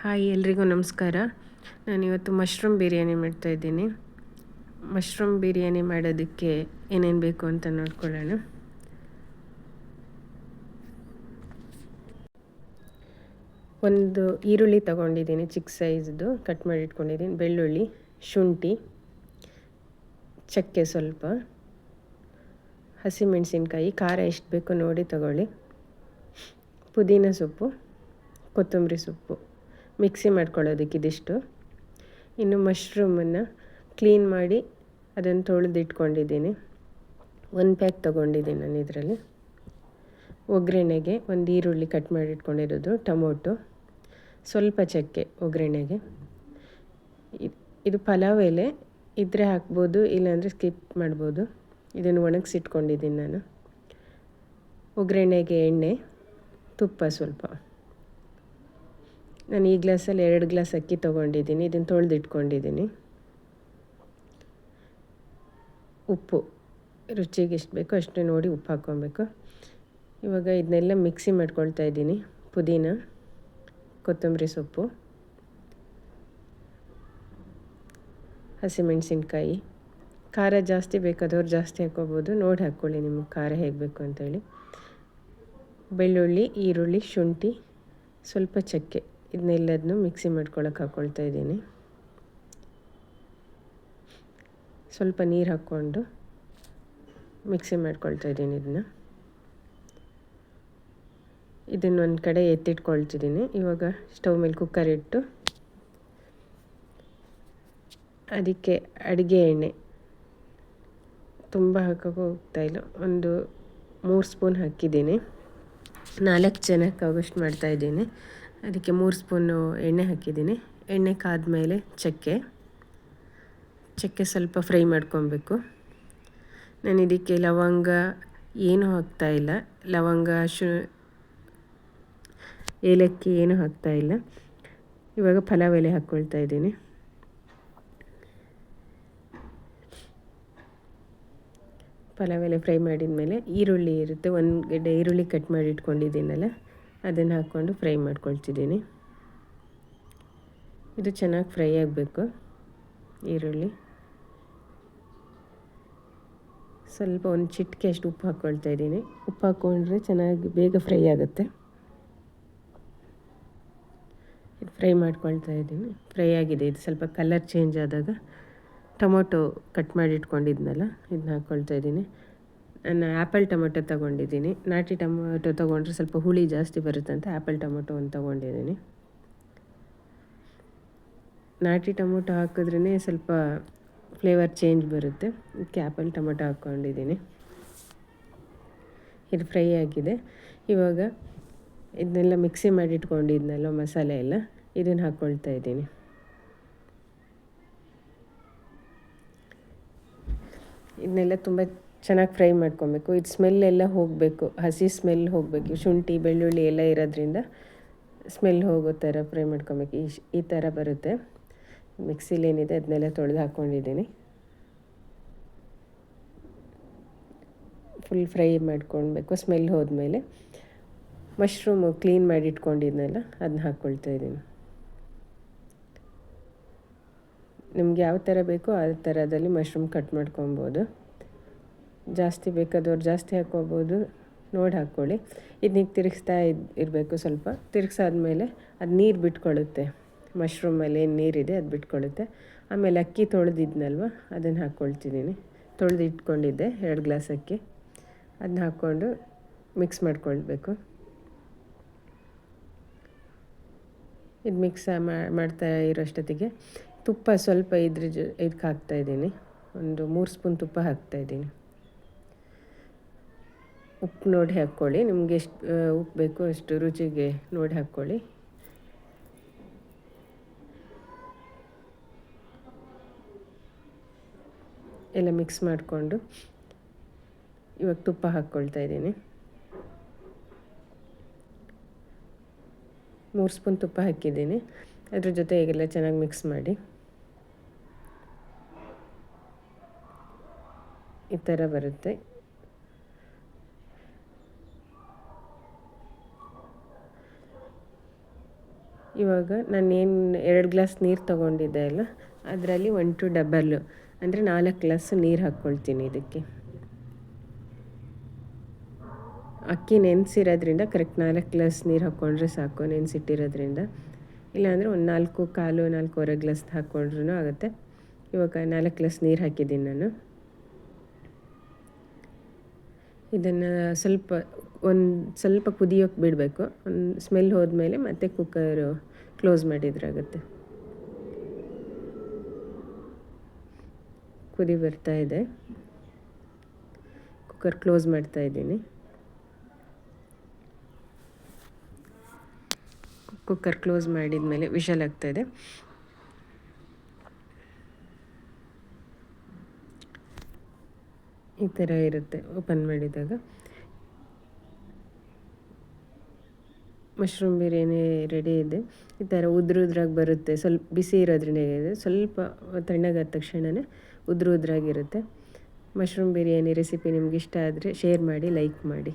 Hi, ಎಲ್ರಿಗೂ ನಮಸ್ಕಾರ. ನಾನಿವತ್ತು ಮಶ್ರೂಮ್ ಬಿರಿಯಾನಿ ಮಾಡ್ತಾಯಿದ್ದೀನಿ ಮಶ್ರೂಮ್ ಬಿರಿಯಾನಿ ಮಾಡೋದಕ್ಕೆ ಏನೇನು ಬೇಕು ಅಂತ ನೋಡ್ಕೊಳ್ಳೋಣ. ಒಂದು ಈರುಳ್ಳಿ ತಗೊಂಡಿದ್ದೀನಿ, ಚಿಕ್ಕ ಸೈಜ್ದು. ಕಟ್ ಮಾಡಿ ಇಟ್ಕೊಂಡಿದ್ದೀನಿ ಬೆಳ್ಳುಳ್ಳಿ, ಶುಂಠಿ, ಚಕ್ಕೆ ಸ್ವಲ್ಪ, ಹಸಿಮೆಣಸಿನ್ಕಾಯಿ, ಖಾರ ಎಷ್ಟು ಬೇಕು ನೋಡಿ ತಗೊಳ್ಳಿ. ಪುದೀನ ಸೊಪ್ಪು, ಕೊತ್ತಂಬರಿ ಸೊಪ್ಪು. ಮಿಕ್ಸಿ ಮಾಡ್ಕೊಳ್ಳೋದಕ್ಕೆ ಇದಿಷ್ಟು. ಇನ್ನು ಮಶ್ರೂಮನ್ನು ಕ್ಲೀನ್ ಮಾಡಿ ಅದನ್ನು ತೊಳೆದಿಟ್ಕೊಂಡಿದ್ದೀನಿ. ಒಂದು ಪ್ಯಾಕ್ ತೊಗೊಂಡಿದ್ದೀನಿ ನಾನು ಇದರಲ್ಲಿ. ಒಗ್ಗರಣೆಗೆ ಒಂದು ಈರುಳ್ಳಿ ಕಟ್ ಮಾಡಿಟ್ಕೊಂಡಿರೋದು, ಟೊಮೊಟೊ. ಸ್ವಲ್ಪ ಚಕ್ಕೆ ಒಗ್ಗರಣೆಗೆ. ಇದು ಪಲಾವ್ ಎಲೆ. ಇದ್ರೆ ಹಾಕ್ಬೋದು, ಇಲ್ಲಾಂದರೆ ಸ್ಕಿಪ್ ಮಾಡ್ಬೋದು. ಇದನ್ನು ಒಣಗಿಸಿಟ್ಕೊಂಡಿದ್ದೀನಿ ನಾನು. ಒಗ್ಗರಣೆಗೆ ಎಣ್ಣೆ, ತುಪ್ಪ ಸ್ವಲ್ಪ. ನಾನು ಈ ಗ್ಲಾಸಲ್ಲಿ ಎರಡು ಗ್ಲಾಸ್ ಅಕ್ಕಿ ತೊಗೊಂಡಿದ್ದೀನಿ, ಇದನ್ನು ತೊಳೆದಿಟ್ಕೊಂಡಿದ್ದೀನಿ. ಉಪ್ಪು, ರುಚಿಗೆ ಎಷ್ಟು ಬೇಕೋ ಅಷ್ಟು ನೋಡಿ ಉಪ್ಪು ಹಾಕ್ಕೊಬೇಕು. ಇವಾಗ ಇದನ್ನೆಲ್ಲ ಮಿಕ್ಸಿ ಮಾಡ್ಕೊಳ್ತಾ ಇದ್ದೀನಿ, ಪುದೀನ, ಕೊತ್ತಂಬರಿ ಸೊಪ್ಪು, ಹಸಿಮೆಣಸಿನ್ಕಾಯಿ. ಖಾರ ಜಾಸ್ತಿ ಬೇಕಾದವ್ರು ಜಾಸ್ತಿ ಹಾಕ್ಕೋಬೋದು. ನೋಡಿ ಹಾಕ್ಕೊಳ್ಳಿ ನಿಮಗೆ ಖಾರ ಹೇಗೆ ಬೇಕು ಅಂತೇಳಿ. ಬೆಳ್ಳುಳ್ಳಿ, ಈರುಳ್ಳಿ, ಶುಂಠಿ, ಸ್ವಲ್ಪ ಚಕ್ಕೆ. ಇದನ್ನೆಲ್ಲದನ್ನು ಮಿಕ್ಸಿ ಮಾಡ್ಕೊಳ್ಳೋಕೆ ಹಾಕ್ಕೊಳ್ತಾ ಇದ್ದೀನಿ. ಸ್ವಲ್ಪ ನೀರು ಹಾಕ್ಕೊಂಡು ಮಿಕ್ಸಿ ಮಾಡ್ಕೊಳ್ತಾ ಇದ್ದೀನಿ ಇದನ್ನ. ಇದನ್ನು ಒಂದು ಕಡೆ ಎತ್ತಿಟ್ಕೊಳ್ತಿದ್ದೀನಿ. ಇವಾಗ ಸ್ಟವ್ ಮೇಲೆ ಕುಕ್ಕರ್ ಇಟ್ಟು ಅದಕ್ಕೆ ಅಡುಗೆ ಎಣ್ಣೆ. ತುಂಬ ಹಾಕೋಕೆ ಹೋಗ್ತಾ ಇಲ್ಲ. ಒಂದು ಮೂರು ಸ್ಪೂನ್ ಹಾಕಿದ್ದೀನಿ. ನಾಲ್ಕು ಜನಕ್ಕೆ ಆಗೋಷ್ಟು ಮಾಡ್ತಾಯಿದ್ದೀನಿ ಅದಕ್ಕೆ ಮೂರು ಸ್ಪೂನು ಎಣ್ಣೆ ಹಾಕಿದ್ದೀನಿ. ಎಣ್ಣೆ ಕಾದ್ಮೇಲೆ ಚಕ್ಕೆ. ಚಕ್ಕೆ ಸ್ವಲ್ಪ ಫ್ರೈ ಮಾಡ್ಕೊಬೇಕು. ನಾನು ಇದಕ್ಕೆ ಲವಂಗ ಏನೂ ಹಾಕ್ತಾಯಿಲ್ಲ ಲವಂಗ ಶು ಏಲಕ್ಕಿ ಏನೂ ಹಾಕ್ತಾಯಿಲ್ಲ ಇವಾಗ ಪಲಾವ್ ಎಲೆ ಹಾಕ್ಕೊಳ್ತಾ ಇದ್ದೀನಿ. ಪಲಾವ್ ಎಲೆ ಫ್ರೈ ಮಾಡಿದ ಮೇಲೆ ಈರುಳ್ಳಿ ಇರುತ್ತೆ. ಒಂದು ಗಡ್ಡೆ ಈರುಳ್ಳಿ ಕಟ್ ಮಾಡಿ ಇಟ್ಕೊಂಡಿದ್ದೀನಲ್ಲ ಅದನ್ನು ಹಾಕ್ಕೊಂಡು ಫ್ರೈ ಮಾಡ್ಕೊಳ್ತಿದ್ದೀನಿ. ಇದು ಚೆನ್ನಾಗಿ ಫ್ರೈ ಆಗಬೇಕು. ಈರುಳ್ಳಿ. ಸ್ವಲ್ಪ ಒಂದು ಚಿಟ್ಕೆ ಅಷ್ಟು ಉಪ್ಪು ಹಾಕ್ಕೊಳ್ತಾ ಇದ್ದೀನಿ. ಉಪ್ಪು ಹಾಕ್ಕೊಂಡ್ರೆ ಚೆನ್ನಾಗಿ ಬೇಗ ಫ್ರೈ ಆಗುತ್ತೆ. ಇದು ಫ್ರೈ ಮಾಡ್ಕೊಳ್ತಾ ಇದ್ದೀನಿ. ಫ್ರೈ ಆಗಿದೆ. ಇದು ಸ್ವಲ್ಪ ಕಲರ್ ಚೇಂಜ್ ಆದಾಗ ಟೊಮೊಟೊ ಕಟ್ ಮಾಡಿ ಇಟ್ಕೊಂಡಿದ್ನಲ್ಲ ಇದನ್ನ ಹಾಕ್ಕೊಳ್ತಾ ಇದ್ದೀನಿ. ನಾನು ಆ್ಯಪಲ್ ಟೊಮೊಟೊ ತೊಗೊಂಡಿದ್ದೀನಿ. ನಾಟಿ ಟೊಮೊಟೊ ತೊಗೊಂಡ್ರೆ ಸ್ವಲ್ಪ ಹುಳಿ ಜಾಸ್ತಿ ಬರುತ್ತೆ ಅಂತ ಆ್ಯಪಲ್ ಟೊಮೊಟೊ ಒಂದು ತೊಗೊಂಡಿದ್ದೀನಿ. ನಾಟಿ ಟೊಮೊಟೊ ಹಾಕಿದ್ರೇ ಸ್ವಲ್ಪ ಫ್ಲೇವರ್ ಚೇಂಜ್ ಬರುತ್ತೆ. ಅದಕ್ಕೆ ಆ್ಯಪಲ್ ಟೊಮೊಟೊ ಹಾಕ್ಕೊಂಡಿದ್ದೀನಿ ಇದು ಫ್ರೈ ಆಗಿದೆ. ಇವಾಗ ಇದನ್ನೆಲ್ಲ ಮಿಕ್ಸಿ ಮಾಡಿ ಇಟ್ಕೊಂಡಿದ್ನಲ್ಲ ಮಸಾಲೆ ಎಲ್ಲ, ಇದನ್ನು ಹಾಕ್ಕೊಳ್ತಾ ಇದ್ದೀನಿ. ಇದನ್ನೆಲ್ಲ ತುಂಬ ಚೆನ್ನಾಗಿ ಫ್ರೈ ಮಾಡ್ಕೊಬೇಕು. ಇದು ಸ್ಮೆಲ್ ಎಲ್ಲ ಹೋಗಬೇಕು. ಹಸಿ ಸ್ಮೆಲ್ ಹೋಗಬೇಕು. ಶುಂಠಿ, ಬೆಳ್ಳುಳ್ಳಿ ಎಲ್ಲ ಇರೋದ್ರಿಂದ ಸ್ಮೆಲ್ ಹೋಗೋ ಥರ ಫ್ರೈ ಮಾಡ್ಕೊಬೇಕು. ಈ ಈ ಥರ ಬರುತ್ತೆ. ಮಿಕ್ಸಿಲಿ ಏನಿದೆ ಅದನ್ನೆಲ್ಲ ತೊಳೆದು ಹಾಕ್ಕೊಂಡಿದ್ದೀನಿ ಫುಲ್ ಫ್ರೈ ಮಾಡ್ಕೊಳ್ಬೇಕು. ಸ್ಮೆಲ್ ಹೋದ್ಮೇಲೆ ಮಶ್ರೂಮು ಕ್ಲೀನ್ ಮಾಡಿ ಇಟ್ಕೊಂಡಿದ್ನಲ್ಲ ಅದನ್ನ ಹಾಕ್ಕೊಳ್ತಾ ಇದ್ದೀನಿ. ನಿಮ್ಗೆ ಯಾವ ಥರ ಬೇಕೋ ಆ ಥರದಲ್ಲಿ ಮಶ್ರೂಮ್ ಕಟ್ ಮಾಡ್ಕೊಬೋದು. ಜಾಸ್ತಿ ಬೇಕಾದವ್ರು ಜಾಸ್ತಿ ಹಾಕ್ಕೋಬೋದು, ನೋಡಿ ಹಾಕ್ಕೊಳ್ಳಿ. ಇದನ್ನ ತಿರುಗಿಸ್ತಾ ಇದ್, ಇರಬೇಕು ಸ್ವಲ್ಪ. ತಿರುಗಿಸಾದ್ಮೇಲೆ ಅದು ನೀರು ಬಿಟ್ಕೊಳ್ಳುತ್ತೆ ಮಶ್ರೂಮಲ್ಲಿ ಏನು ನೀರಿದೆ ಅದು ಬಿಟ್ಕೊಳ್ಳುತ್ತೆ ಆಮೇಲೆ ಅಕ್ಕಿ ತೊಳೆದಿದ್ನಲ್ವ ಅದನ್ನು ಹಾಕ್ಕೊಳ್ತಿದ್ದೀನಿ ತೊಳೆದು ಇಟ್ಕೊಂಡಿದ್ದೆ ಎರಡು ಗ್ಲಾಸ್ ಅಕ್ಕಿ. ಅದನ್ನ ಹಾಕ್ಕೊಂಡು ಮಿಕ್ಸ್ ಮಾಡ್ಕೊಳ್ಬೇಕು. ಇದು ಮಿಕ್ಸ್ ಮಾಡ್ತಾ ಇರೋಷ್ಟೊತ್ತಿಗೆ ತುಪ್ಪ ಸ್ವಲ್ಪ ಇದ್ರ ಜೊ ಇದಕ್ಕೆ ಹಾಕ್ತಾಯಿದ್ದೀನಿ ಒಂದು ಮೂರು ಸ್ಪೂನ್ ತುಪ್ಪ ಹಾಕ್ತಾಯಿದ್ದೀನಿ ಉಪ್ಪು ನೋಡಿ ಹಾಕ್ಕೊಳ್ಳಿ. ನಿಮಗೆ ಎಷ್ಟು ಉಪ್ಪು ಬೇಕು ಅಷ್ಟು ರುಚಿಗೆ ನೋಡಿ ಹಾಕ್ಕೊಳ್ಳಿ. ಎಲ್ಲ ಮಿಕ್ಸ್ ಮಾಡಿಕೊಂಡು ಇವಾಗ ತುಪ್ಪ ಹಾಕ್ಕೊಳ್ತಾ ಇದ್ದೀನಿ. ಮೂರು ಸ್ಪೂನ್ ತುಪ್ಪ ಹಾಕಿದ್ದೀನಿ. ಅದ್ರ ಜೊತೆ ಈಗೆಲ್ಲ ಚೆನ್ನಾಗಿ ಮಿಕ್ಸ್ ಮಾಡಿ. ಈ ಥರ ಬರುತ್ತೆ. ಇವಾಗ ನಾನು ಏನು ಎರಡು ಗ್ಲಾಸ್ ನೀರು ತೊಗೊಂಡಿದ್ದೆ ಅಲ್ಲ, ಅದರಲ್ಲಿ ಒನ್ ಟು ಡಬಲ್ ಅಂದರೆ ನಾಲ್ಕು ಗ್ಲಾಸ್ ನೀರು ಹಾಕ್ಕೊಳ್ತೀನಿ ಇದಕ್ಕೆ. ಅಕ್ಕಿ ನೆನೆಸಿರೋದ್ರಿಂದ ಕರೆಕ್ಟ್ ನಾಲ್ಕು ಗ್ಲಾಸ್ ನೀರು ಹಾಕ್ಕೊಂಡ್ರೆ ಸಾಕು ನೆನೆಸಿಟ್ಟಿರೋದ್ರಿಂದ. ಇಲ್ಲಾಂದರೆ ಒಂದು ನಾಲ್ಕು ಕಾಲು, ನಾಲ್ಕೂವರೆ ಗ್ಲಾಸ್ ಹಾಕ್ಕೊಂಡ್ರೂ ಆಗುತ್ತೆ. ಇವಾಗ ನಾಲ್ಕು ಗ್ಲಾಸ್ ನೀರು ಹಾಕಿದ್ದೀನಿ ನಾನು. ಇದನ್ನು ಸ್ವಲ್ಪ ಒಂದು ಸ್ವಲ್ಪ ಕುದಿಯೋಕೆ ಬಿಡಬೇಕು. ಒಂದು ಸ್ಮೆಲ್ ಹೋದ್ಮೇಲೆ ಮತ್ತೆ ಕುಕ್ಕರು ಕ್ಲೋಸ್ ಮಾಡಿದ್ರಾಗುತ್ತೆ ಕುದಿ ಬರ್ತಾ ಇದೆ. ಕುಕ್ಕರ್ ಕ್ಲೋಸ್ ಮಾಡ್ತಾ ಇದ್ದೀನಿ. ಕುಕ್ಕರ್ ಕ್ಲೋಸ್ ಮಾಡಿದ ಮೇಲೆ ವಿಷಲ್ ಇದೆ. ಈ ಥರ ಇರುತ್ತೆ ಓಪನ್ ಮಾಡಿದಾಗ. ಮಶ್ರೂಮ್ ಬಿರಿಯಾನಿ ರೆಡಿ ಇದೆ. ಈ ಥರ ಉದ್ರು ಉದ್ರಾಗಿ ಬರುತ್ತೆ. ಸ್ವಲ್ಪ ಬಿಸಿ ಇರೋದ್ರಿಂದ ಇದೆ. ಸ್ವಲ್ಪ ತಣ್ಣಗಾದ ತಕ್ಷಣವೇ ಉದ್ರು ಉದ್ರಾಗಿರುತ್ತೆ ಮಶ್ರೂಮ್ ಬಿರಿಯಾನಿ ರೆಸಿಪಿ ನಿಮ್ಗೆ ಇಷ್ಟ ಆದರೆ ಶೇರ್ ಮಾಡಿ ಲೈಕ್ ಮಾಡಿ.